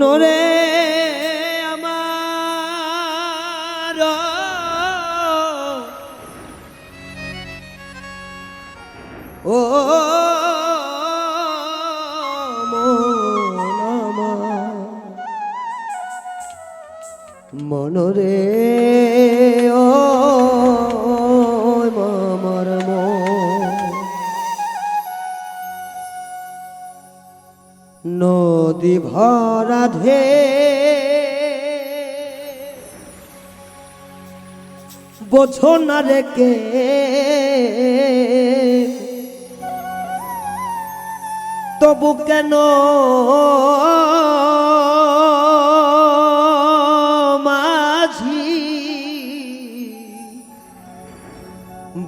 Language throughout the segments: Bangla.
মনরে আমার। ও নদী ভরা ধে। বোঝো না রেকে তবু কেন মাঝি?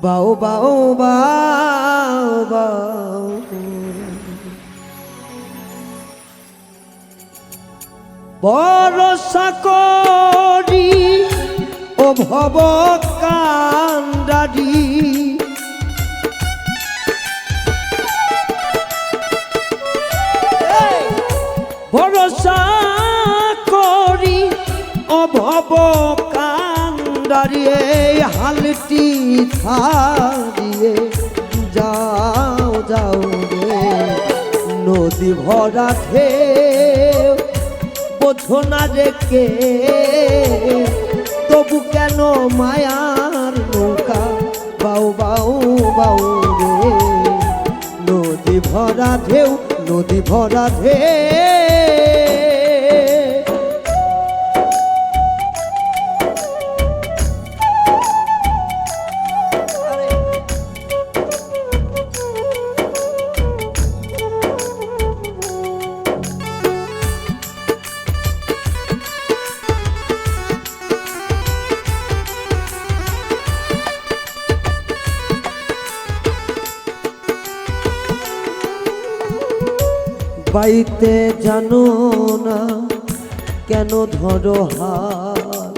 বাউ বাউ বাউ বাও। বরসা করি ও ভব কান্ডারি ভরসা করি ও ভব কান্ডারি এই হালটি ছাড়িয়ে যাও যাও রে। নদী ভরা ঢেউ বোঝো না রেখে, তবু কেন মায়ার নৌকা? বাউ বাউ বাউ রে, নদী ভরা ঢেউ, নদী ভরা ঢেউ। বাইতে জানো না, কেন ধরো হাত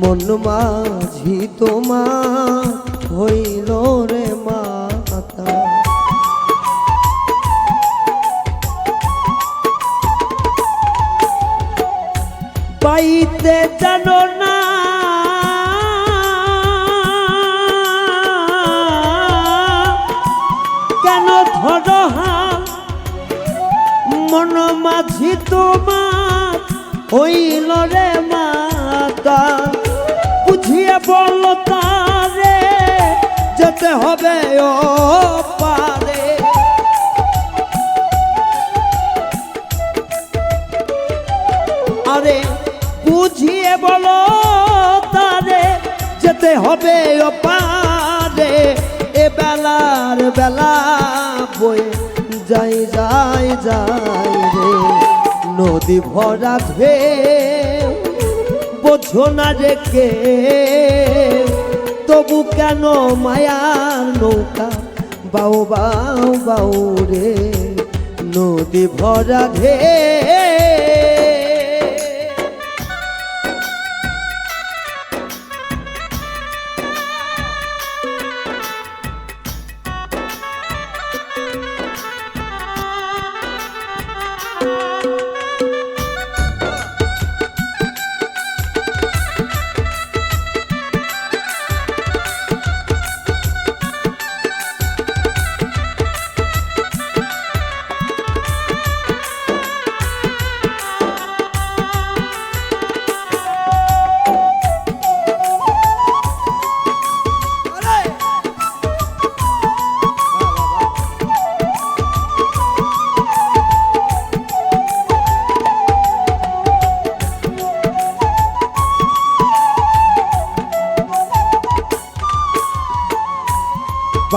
মন মাঝি তোমার হইল রে মাতা। বাইতে জানো না মন মাঝি তোমার হইল রে মাতা। বুঝিয়ে বল তারে, যেতে হবে ও পারে। আরে, বুঝিয়ে বলো তারে, যেতে হবে ও পারে। এ বেলার বেলা বয়ে যাই যাই যাই রে, নদী ভরা ধে। বোঝো না রেখে তবু কেন মায়ার নৌকা? বাউ বাউ বাউ রে, নদী ভরা ধে।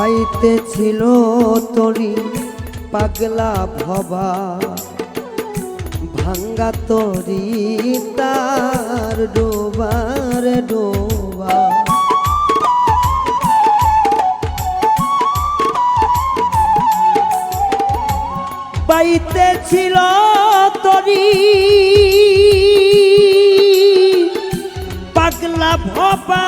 বাইতে ছিল তরি পাগলা ভবা। ভাঙ্গা তরি তার ডোবার ডোবা। বাইতে ছিল তরি পাগলা ভবা।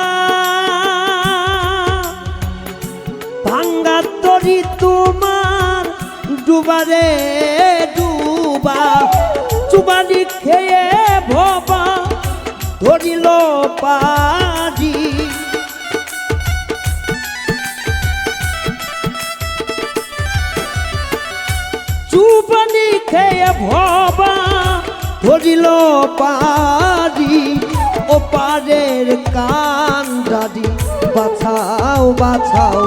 ডুবারে ডুবা। চুবানি খেয়ে ভবা, ধরিল পারি চুবানি খেয়ে ভবা, ধরিল পারি ও পারের কান দাদি, বাছাও বাছাও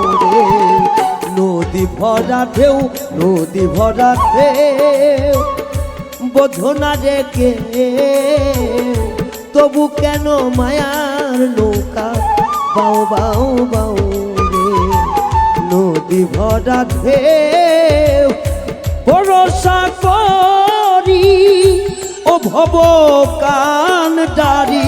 ভরা ঢেউ, নদী ভরা ঢেউ। বোঝো না রে কে, তবু কেন মায়ার নৌকা? বাউ বাউ বাউ রে, নদী ভরা ঢেউ। ভরসা করি ও ভব কান ডারি।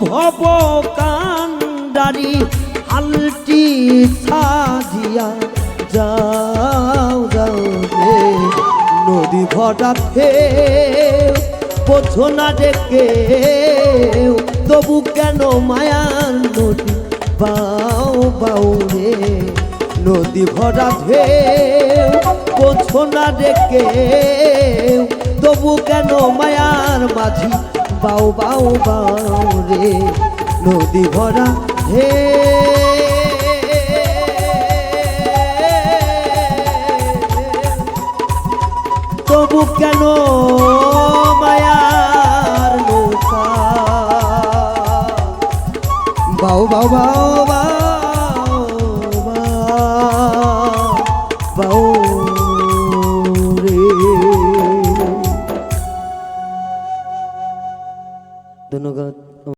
ভব কান্দারি আলটি সাজিয়া যাও যাও রে নদী ভরা ফের বোঝো না ডেকে তবু কেন মায়ার নদী? বাউ বাউ রে নদী ভরা ঢেউ। বোঝো না ডেকে তবু কেন মায়ার মাঝি? বাউ বাউ বাউ রে নদী ভরা হে। তবু কেন মায়ার নৌকা? বাউ বাউ বাউ অনুগত